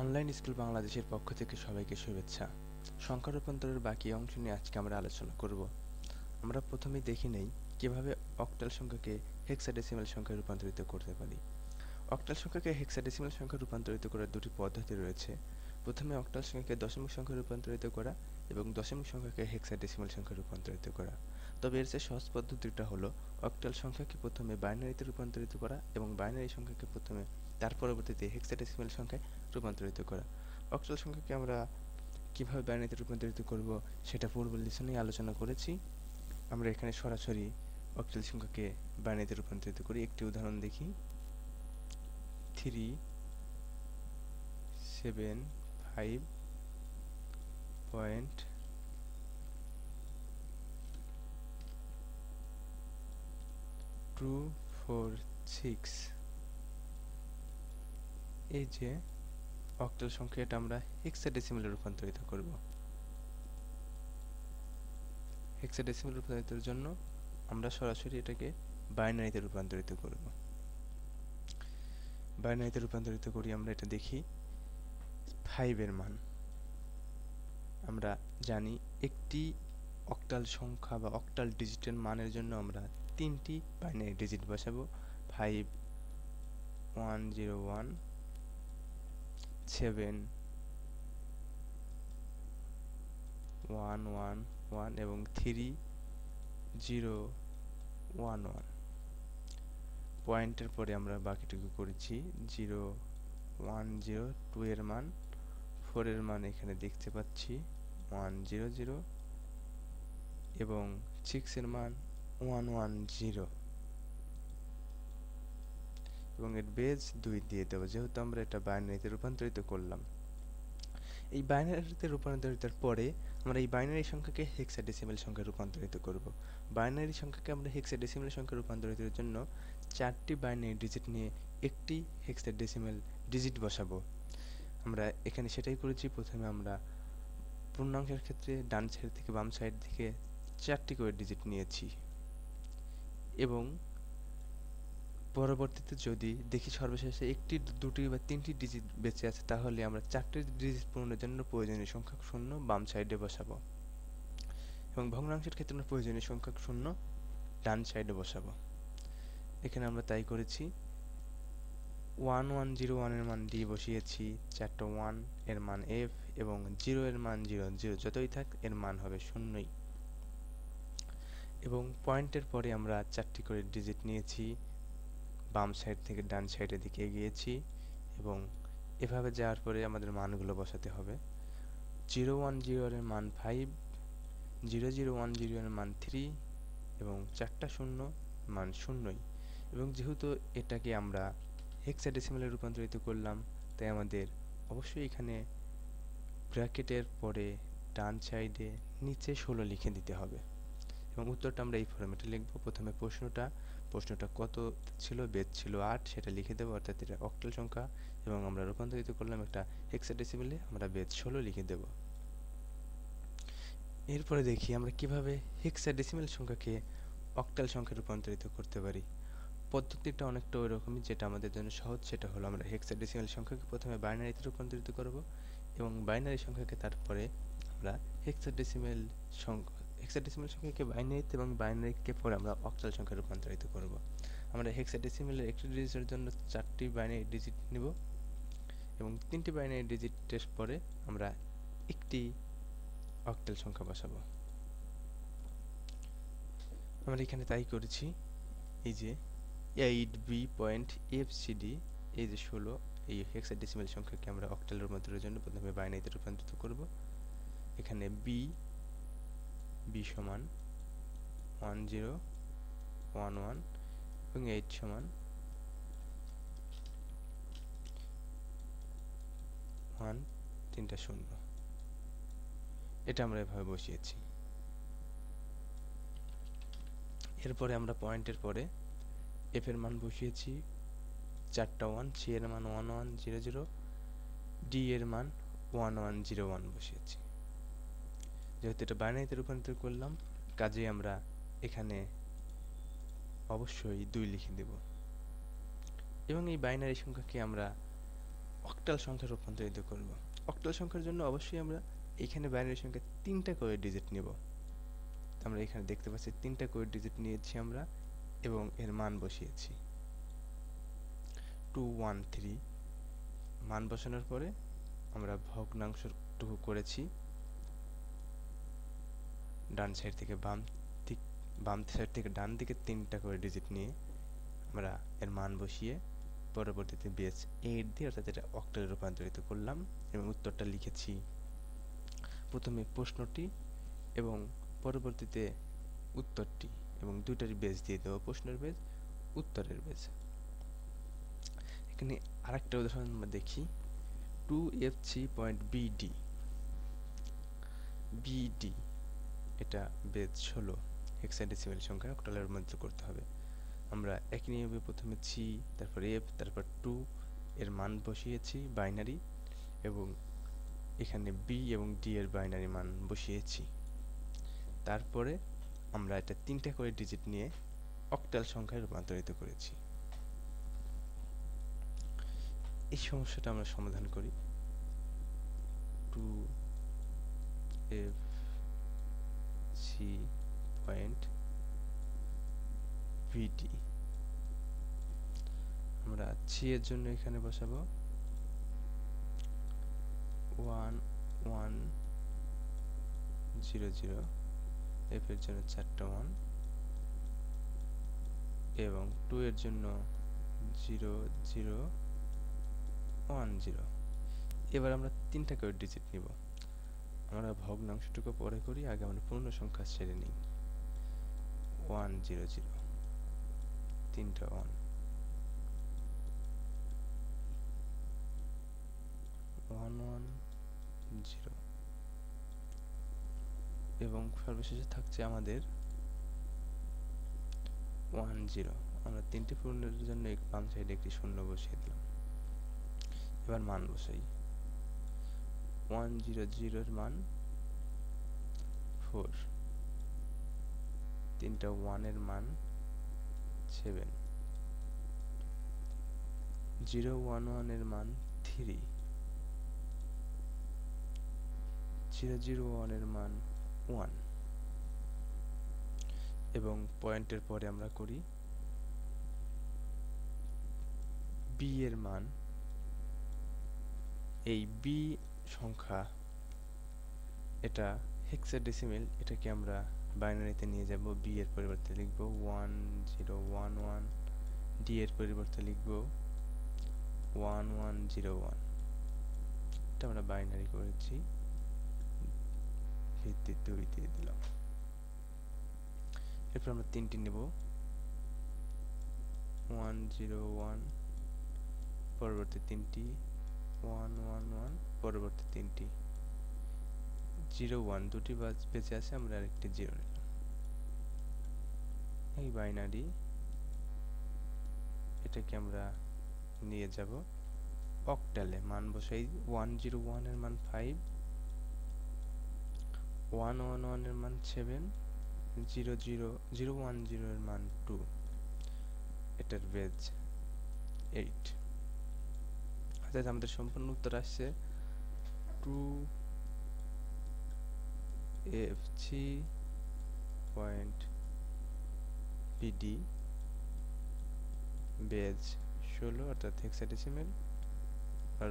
Online school বাংলাদেশের পক্ষ থেকে সবাইকে শুভেচ্ছা। সংখ্যা রূপান্তরের বাকি অংশ নিয়ে আজকে আমরা আলোচনা করব। আমরা প্রথমে দেখে নেই কীভাবে অক্টাল সংখ্যাকে হেক্সাডেসিমাল সংখ্যায় রূপান্তরিত করতে পারি। অক্টাল সংখ্যাকে হেক্সাডেসিমাল সংখ্যায় রূপান্তরিত করার দুটি পদ্ধতি রয়েছে। প্রথমে অক্টাল সংখ্যাকে দশমিক সংখ্যায় রূপান্তরিত করা এবং দশমিক সংখ্যাকে হেক্সাডেসিমাল সংখ্যায় রূপান্তরিত করা। তবে এর চেয়ে সহজ পদ্ধতিটা হলো অক্টাল সংখ্যাকে প্রথমে বাইনারিতে রূপান্তরিত করা এবং বাইনারি সংখ্যাকে প্রথমে তার পরবর্তীতে হেক্সাডেসিমাল সংখ্যায় রূপান্তরিত করা। অক্টাল সংখ্যাকে আমরা কীভাবে বাইনারিতে রূপান্তরিত করব সেটা পূর্ব লেসনেই আলোচনা করেছি। আমরা এখানে সরাসরি অক্টাল সংখ্যাকে বাইনারিতে রূপান্তরিত করি। একটি উদাহরণ দেখি। Three seven five point two four six এই যে অক্টাল সংখ্যাটা আমরা হেক্সাডেসিমালে রূপান্তরিত করব। হেক্সাডেসিমাল রূপান্তরিতের জন্য আমরা সরাসরি এটাকে বাইনারিতে রূপান্তরিত করব। বাইনারিতে রূপান্তরিত করি, আমরা এটা দেখি। ফাইভের মান। আমরা জানি একটি অক্টাল সংখ্যা বা অক্টাল ডিজিটের মানের জন্য আমরা তিনটি বাইনারি ডিজিট বসাবো। Five one zero one seven, one one one এবং থ্রি, জিরো, ওয়ান ওয়ান। পয়েন্টের পরে আমরা বাকিটুকু করেছি। জিরো, ওয়ান, জিরো, টু এর মান ফোরের মান এখানে দেখতে পাচ্ছি। ওয়ান, জিরো জিরো এবং সিক্সের মান ওয়ান ওয়ান, জিরো। এবং এর বেজ দুই দিয়ে দেবো। যেহেতু আমরা এটা বাইনারিতে রূপান্তরিত করলাম। এই বাইনারিতে রূপান্তরিতের পরে আমরা এই বাইনারি সংখ্যাকে হেক্সাডেসিমাল সংখ্যায় রূপান্তরিত করব। বাইনারি সংখ্যাকে আমরা হেক্সাডেসিমাল সংখ্যায় রূপান্তরিতের জন্য চারটি বাইনারি ডিজিট নিয়ে একটি হেক্সাডেসিমাল ডিজিট বসাবো। আমরা এখানে সেটাই করেছি। প্রথমে আমরা পূর্ণাংশের ক্ষেত্রে ডান সাইড থেকে বাম সাইড থেকে চারটি করে ডিজিট নিয়েছি। এবং পরবর্তীতে যদি দেখি সর্বশেষে একটি, দুটি বা তিনটি ডিজিট বেঁচে আছে, তাহলে আমরা চারটি ডিজিট পূরণের জন্য প্রয়োজনীয় সংখ্যক শূন্য বাম সাইডে বসাবো। এবং ভগ্নাংশের ক্ষেত্রে আমরা প্রয়োজনীয় সংখ্যক শূন্য ডান সাইডে বসাবো। এখানে আমরা তাই করেছি। ওয়ান ওয়ান জিরো ওয়ানের মান ডি বসিয়েছি। চারটা ওয়ানের মান এফ এবং জিরো এর মান জিরো জিরো যতই থাক, এর মান হবে শূন্যই। এবং পয়েন্টের পরে আমরা চারটি করে ডিজিট নিয়েছি। বাম সাইড থেকে ডান সাইডের দিকে এগিয়েছি এবং এভাবে যাওয়ার পরে আমাদের মানগুলো বসাতে হবে। জিরো ওয়ান জিরো এর মান five zero zero one zero এর মান থ্রি এবং চারটা শূন্য মান শূন্যই। এবং যেহেতু এটাকে আমরা হেক্সাডেসিমালে রূপান্তরিত করলাম, তাই আমাদের অবশ্যই এখানে ব্র্যাকেটের পরে ডান সাইডে নিচে ষোলো লিখে দিতে হবে। এবং উত্তরটা আমরা এই ফরম্যাটে লিখব। প্রথমে প্রশ্নটা প্রশ্নটা কত ছিল, বেদ ছিল আট, সেটা লিখে দেবো, অর্থাৎ এটা অক্টাল সংখ্যা, এবং আমরা রূপান্তরিত করলাম একটা হেক্সাডেসিমেলে আমরা বেদ ষোলো লিখে দেব। এরপরে দেখি আমরা কীভাবে হেক্সাডেসিমেল সংখ্যাকে অক্টাল সংখ্যা রূপান্তরিত করতে পারি। পদ্ধতিটা অনেকটা ওই রকমই যেটা আমাদের জন্য সহজ, সেটা হলো আমরা হেক্সাডেসিমেল সংখ্যাকে প্রথমে বাইনারিতে রূপান্তরিত করব, এবং বাইনারি সংখ্যাকে তারপরে আমরা হেক্সাডেসিমেল সংখ্যা হেক্সাডেসিমাল সংখ্যাকে বাইনারিতে এবং বাইনারিকে পরে আমরা অক্টাল সংখ্যা রূপান্তরিত করব। আমরা হেক্সাডেসিমালের একটি ডিজিটের জন্য চারটি বাইনারি ডিজিট নিব এবং তিনটি বাইনারি ডিজিটের পরে আমরা একটি অক্টাল সংখ্যা বসাবো। আমরা এখানে তাই করেছি, এই যে eight B point F C D এই যে ষোলো, এই হেক্সাডেসিমাল সংখ্যাকে আমরা অক্টাল রূপান্তরের জন্য প্রথমে বাইনারিতে রূপান্তরিত করব। এখানে বি বি সমান ওয়ান জিরো ওয়ান ওয়ান এবং এইট সমান ওয়ান তিনটা শূন্য। এটা আমরা এভাবে বসিয়েছি। এরপরে আমরা পয়েন্টের পরে এফ এর মান বসিয়েছি। চারটা ওয়ান সি এর মান one one zero zero D এর মান ওয়ান ওয়ান জিরো ওয়ান বসিয়েছি। যেহেতু এটা বাইনারিতে রূপান্তর করলাম, কাজেই আমরা এখানে অবশ্যই দুই লিখে দেব। এবং এই বাইনারি সংখ্যাকে আমরা অক্টাল সংখ্যা রূপান্তরিত করব। অক্টাল সংখ্যার জন্য অবশ্যই আমরা এখানে বাইনারি সংখ্যা তিনটা করে ডিজিট নেব। আমরা এখানে দেখতে পাচ্ছি তিনটা করে ডিজিট নিয়েছি আমরা এবং এর মান বসিয়েছি। টু ওয়ান থ্রি মান বসানোর পরে আমরা ভগ্নাংশটুকু করেছি। ডান সাইড থেকে বাম দিক, বাম সাইড থেকে ডান দিকে তিনটা করে ডিজিট নিয়ে আমরা এর মান বসিয়ে পরবর্তীতে বেস এইট দিয়ে অর্থাৎ এটা অক্টালে রূপান্তরিত করলাম এবং উত্তরটা লিখেছি। প্রথমে প্রশ্নটি এবং পরবর্তীতে উত্তরটি এবং দুইটারই বেজ দিয়ে দেবো প্রশ্নের বেজ উত্তরের বেজ এখানে আরেকটা উদাহরণ আমরা দেখি। Two F three point B D B D এটা বেজ ষোলো হেক্সাডেসিমেল সংখ্যা অক্টালের মধ্যে করতে হবে। আমরা একই নিয়মে প্রথমে ছি তারপর এফ, তারপর টু এর মান বসিয়েছি, বাইনারি, এবং এখানে বি এবং ডি এর বাইনারি মান বসিয়েছি। তারপরে আমরা এটা তিনটা করে ডিজিট নিয়ে অক্টাল সংখ্যায় রূপান্তরিত করেছি। এই সমস্যাটা আমরা সমাধান করি। Two F C point VT আমরা সি এর জন্য এখানে বসাবো। One one zero zero F এর জন্য চারটা ওয়ান এবং টু এর জন্য জিরো জিরো ওয়ান জিরো এবার আমরা তিনটা করে ডিজিট নিব। আমরা ভগ্নাংশটুকু পরে করি, আগে আমরা পূর্ণ সংখ্যা ছেড়ে নিই। ওয়ান জিরো জিরো তিনটা ওয়ান ওয়ান ওয়ান জিরো এবং সর্বশেষে থাকছে আমাদের ওয়ান জিরো আমরা তিনটি পূর্ণের জন্য বাম সাইডে একটি শূন্য বসিয়ে দিলাম। এবার মান বসাই। ওয়ান জিরো জিরোর মান ফোর তিনটা ওয়ানের মান সেভেন জিরো ওয়ান ওয়ানের মান থ্রি জিরো জিরো ওয়ানের মান ওয়ান এবং পয়েন্টের পরে আমরা করি বি এর মান, এই বি সংখ্যা, এটা হেক্সাডেসিমেল এটাকে আমরা বাইনারিতে নিয়ে যাব বি এর পরিবর্তে লিখব one zero one one D এর পরিবর্তে লিখব ওয়ান ওয়ান জিরো ওয়ান এটা আমরা বাইনারি করেছি, ভিত্তি দুই দিয়ে দিলাম। এরপর আমরা তিনটি নেব। ওয়ান জিরো ওয়ান পরবর্তী তিনটি ওয়ান ওয়ান ওয়ান পরবর্তী তিনটি। জিরো ওয়ান দুটি বেঁচে আছে, আমরা আরেকটি জিরো নিলাম। এই বাইনারি এটাকে আমরা নিয়ে যাব অক্টালে মান বসাই ওয়ান জিরো ওয়ানের মান ফাইভ ওয়ান ওয়ান ওয়ানের মান seven zero zero zero one জিরোর মান টু এটার বেজ এইট অর্থাৎ আমাদের সম্পূর্ণ উত্তর আসছে। Two F C point B D base ষোলো, অর্থাৎ হেক্সাডেসিমেল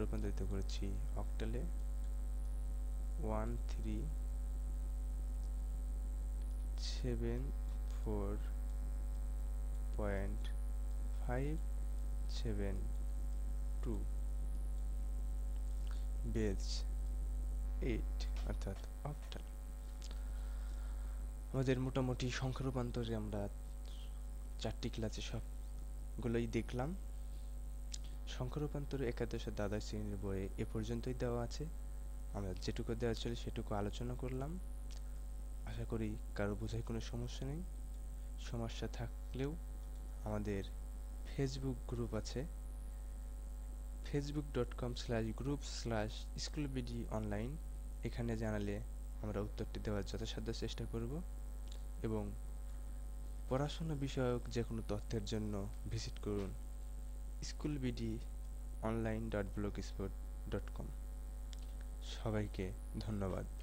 রূপান্তরিত করেছি অক্টালে one three seven four point five seven two base eight অর্থাৎ অক্টাল আমাদের মোটামুটি সংখ্যা রূপান্তরে আমরা চারটি ক্লাসে সবগুলোই দেখলাম। সংখ্যা রূপান্তরে একাদশ দ্বাদশ শ্রেণির বইয়ে এ পর্যন্তই দেওয়া আছে। আমরা যেটুকু দেওয়া ছিল সেটুকু আলোচনা করলাম। আশা করি কারও বোঝায় কোনো সমস্যা নেই। সমস্যা থাকলেও আমাদের ফেসবুক গ্রুপ আছে। Facebook dot com slash group slash school BD online এখানে জানালে আমরা উত্তরটি দেওয়ার যথাসাধ্য চেষ্টা করব এবং পড়াশোনা বিষয়ক যে কোনো তথ্যের জন্য ভিজিট করুন school BD online dot blogspot dot com সবাইকে ধন্যবাদ।